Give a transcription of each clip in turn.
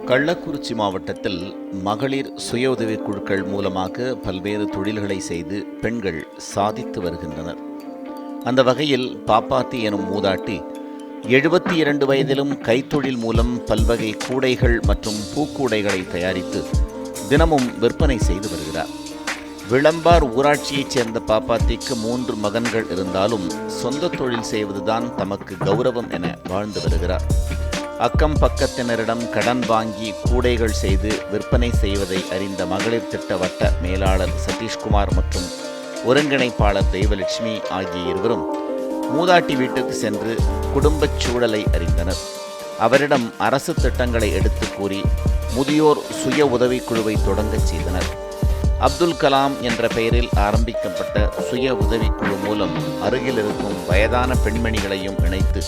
கள்ளக்குறிச்சி மாவட்டத்தில் மகளிர் சுய உதவிக் குழுக்கள் மூலமாக பல்வேறு தொழில்களை செய்து பெண்கள் சாதித்து வருகின்றனர். அந்த வகையில் பாப்பாத்தி எனும் மூதாட்டி எழுபத்தி இரண்டு வயதிலும் கைத்தொழில் மூலம் பல்வகை கூடைகள் மற்றும் பூக்கூடைகளை தயாரித்து தினமும் விற்பனை செய்து வருகிறார். விளம்பார் ஊராட்சியைச் சேர்ந்த பாப்பாத்திக்கு மூன்று மகன்கள் இருந்தாலும் சொந்த தொழில் செய்வதுதான் தமக்கு கௌரவம் என வாழ்ந்து வருகிறார். அக்கம் பக்கத்தினரிடம் கடன் வாங்கி கூடைகள் செய்து விற்பனை செய்வதை அறிந்த மகளிர் திட்ட வட்ட மேலாளர் சதீஷ்குமார் மற்றும் ஒருங்கிணைப்பாளர் தெய்வலட்சுமி ஆகிய இருவரும் மூதாட்டி வீட்டுக்கு சென்று குடும்பச் சூழலை அறிந்தனர். அவரிடம் அரசு திட்டங்களை எடுத்து கூறி முதியோர் சுய உதவிக்குழுவை தொடங்கச் செய்தனர். அப்துல் கலாம் என்ற பெயரில் ஆரம்பிக்கப்பட்ட சுய உதவிக்குழு மூலம் அருகில் இருக்கும் வயதான பெண்மணிகளையும் இணைத்து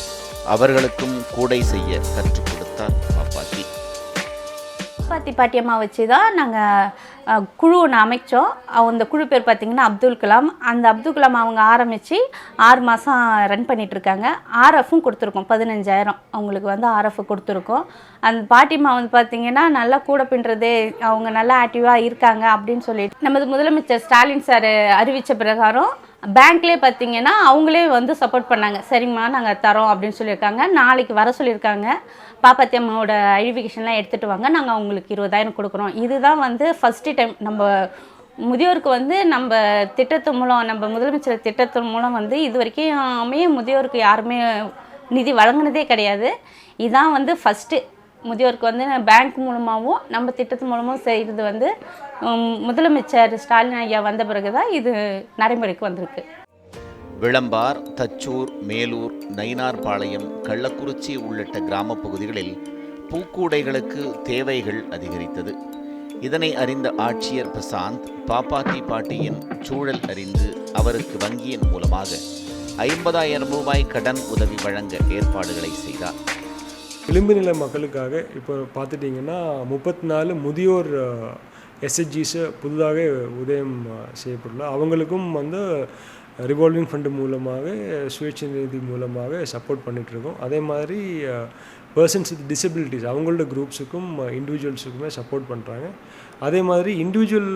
அவர்களுக்கும் கூடை செய்ய கற்றுக் கொடுத்தார் பாப்பாத்தி பாப்பாத்தி பாட்டியம்மா வச்சு தான் நாங்கள் குழு ஒன்று அமைச்சோம். அந்த குழு பேர் பார்த்திங்கன்னா அப்துல் கலாம். அந்த அப்துல் கலாம் அவங்க ஆரம்பித்து ஆறு மாதம் ரன் பண்ணிகிட்ருக்காங்க ஆர்எஃப்பும் கொடுத்துருக்கோம் பதினஞ்சாயிரம். அவங்களுக்கு வந்து ஆர்எஃப் கொடுத்துருக்கோம். அந்த பாட்டியம்மா வந்து பார்த்திங்கன்னா நல்லா கூட பின்னுறது அவங்க நல்லா ஆக்டிவாக இருக்காங்க அப்படின்னு சொல்லிட்டு நமது முதலமைச்சர் ஸ்டாலின் சார் அறிவித்த பிரகாரம் பேங்க்லேயே பார்த்தீங்கன்னா அவங்களே வந்து சப்போர்ட் பண்ணாங்க. சரிம்மா நாங்கள் தரோம் அப்படின்னு சொல்லியிருக்காங்க. நாளைக்கு வர சொல்லியிருக்காங்க. பாப்பாத்தி அம்மாவோட ஐடென்டிஃபிகேஷன்லாம் எடுத்துகிட்டு வாங்க. நாங்கள் அவங்களுக்கு இருபதாயிரம் கொடுக்குறோம். இதுதான் வந்து ஃபஸ்ட்டு டைம் நம்ம முதியோருக்கு வந்து நம்ம திட்டத்து மூலம் நம்ம முதலமைச்சர் திட்டத்தின் மூலம் வந்து இது வரைக்குமே முதியோருக்கு யாருமே நிதி வழங்கினதே கிடையாது. இதான் வந்து ஃபஸ்ட்டு முதியோருக்கு வந்து பேங்க் மூலமாகவும் நம்ம திட்டத்து மூலமும் செய்கிறது வந்து முதலமைச்சர் ஸ்டாலின் ஐயா வந்த பிறகு தான் இது நடைமுறைக்கு வந்திருக்கு. விளம்பார் தச்சூர் மேலூர் நயினார்பாளையம் கள்ளக்குறிச்சி உள்ளிட்ட கிராமப் பகுதிகளில் பூக்கூடைகளுக்கு தேவைகள் அதிகரித்தது. இதனை அறிந்த ஆட்சியர் பிரசாந்த் பாப்பாத்தி பாட்டியின் சூழல் அறிந்து அவருக்கு வங்கியின் மூலமாக ஐம்பதாயிரம் ரூபாய் கடன் உதவி வழங்க ஏற்பாடுகளை செய்தார். விளிம்பு நிலை மக்களுக்காக இப்போ பார்த்துட்டிங்கன்னா முப்பத்தி நாலு முதியோர் எஸ்ஹெச்ஜிஸை புதிதாக உதயம் செய்யப்படல அவங்களுக்கும் வந்து ரிவால்விங் ஃபண்டு மூலமாக சுயேட்சை நிதி மூலமாக சப்போர்ட் பண்ணிகிட்ருக்கோம் அதே மாதிரி பர்சன்ஸ் வித் டிசபிலிட்டிஸ் அவங்களோட குரூப்ஸுக்கும் இண்டிவிஜுவல்ஸுக்குமே சப்போர்ட் பண்ணுறாங்க அதே மாதிரி இண்டிவிஜுவல்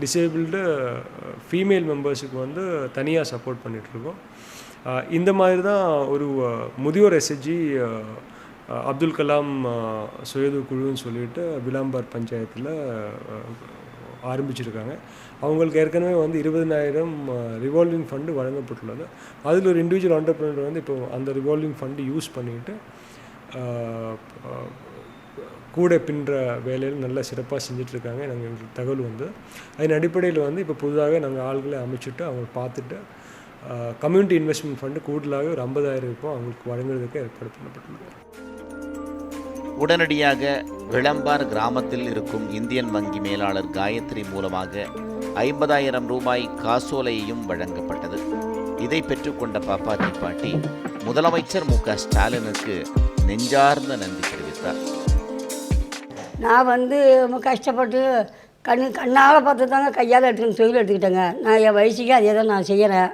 டிசேபிள்டு ஃபீமேல் மெம்பர்ஸுக்கு வந்து தனியாக சப்போர்ட் பண்ணிகிட்ருக்கோம் இந்த மாதிரி தான் ஒரு முதியோர் எஸ்ஹெச்ஜி அப்துல் கலாம் சுயது குழுன்னு சொல்லிட்டு விளாம்பார் பஞ்சாயத்தில் ஆரம்பிச்சிருக்காங்க. அவங்களுக்கு ஏற்கனவே வந்து இருபதனாயிரம் ரிவால்விங் ஃபண்டு வழங்கப்பட்டுள்ளது. அதில் ஒரு இண்டிவிஜுவல் ஆண்டர்பிரினர் வந்து இப்போ அந்த ரிவால்விங் ஃபண்டு யூஸ் பண்ணிட்டு கூடை கூட பின்ற வேலையில் நல்லா சிறப்பாக செஞ்சிட்ருக்காங்க நாங்கள் எங்களுக்கு தகவல் வந்து. அதன் அடிப்படையில் வந்து இப்போ புதுதாக நாங்கள் ஆள்களை அமைச்சிட்டு அவங்க பார்த்துட்டு கம்யூனிட்டி இன்வெஸ்ட்மெண்ட் ஃபண்டு கூடுதலாக ஒரு ஐம்பதாயிரம் இருக்கும் அவங்களுக்கு வழங்குறதுக்கு ஏற்பாடு பண்ணப்பட்டுள்ளது. உடனடியாக விளம்பார் கிராமத்தில் இருக்கும் இந்தியன் வங்கி மேலாளர் காயத்ரி மூலமாக ஐம்பதாயிரம் ரூபாய் காசோலையும் வழங்கப்பட்டது. இதை பெற்றுக்கொண்ட பாப்பாத்தி பாட்டி முதலமைச்சர் மு க ஸ்டாலினுக்கு நெஞ்சார்ந்த நன்றி தெரிவித்தார். நான் வந்து கஷ்டப்பட்டு கண்ணு கண்ணால் பார்த்து தாங்க கையால் எடுத்துக்கணும் தொழில் எடுத்துக்கிட்டேங்க. நான் என் வயசுக்கு அதே தான் நான் செய்கிறேன்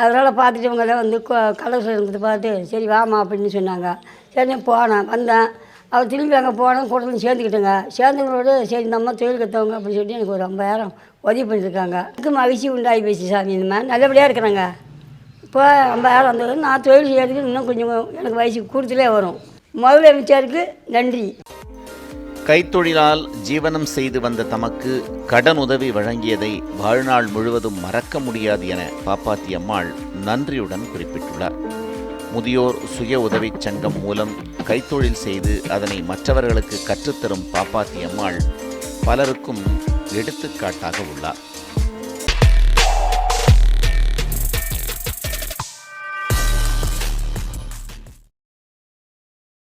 அதனால் பார்த்துட்டு இவங்க தான் வந்து கலர் பார்த்து சரி வாமா அப்படின்னு சொன்னாங்க. சரி போனேன் வந்தேன். அவர் திரும்பி அங்கே போனோம் கூட்டத்தில் சேர்ந்துக்கிட்டேங்க. சேர்ந்துக்கிறோடு சரி நம்ம தொழில் கற்றவங்க அப்படின்னு சொல்லி எனக்கு ஒரு ஐம்பதாயிரம் உதவி பண்ணியிருக்காங்க அதுக்கு மகிழ்ச்சி உண்டாகி போச்சு சாமி இந்த மாதிரி நல்லபடியாக இருக்கிறாங்க. இப்போ ஐம்பதாயிரம் வந்தது நான் தொழில் செய்யறதுக்கு இன்னும் கொஞ்சம் எனக்கு வயசு கூடுதலே வரும். முதலமைச்சருக்கு நன்றி. கைத்தொழிலால் ஜீவனம் செய்து வந்த தமக்கு கடன் உதவி வழங்கியதை வாழ்நாள் முழுவதும் மறக்க முடியாது என பாப்பாத்தி அம்மாள் நன்றியுடன் குறிப்பிட்டுள்ளார். முதியோர் சுய உதவிச் சங்கம் மூலம் கைத்தொழில் செய்து அதனை மற்றவர்களுக்கு கற்றுத்தரும் பாப்பாத்தி அம்மாள் பலருக்கும் எடுத்துக்காட்டாக உள்ளார்.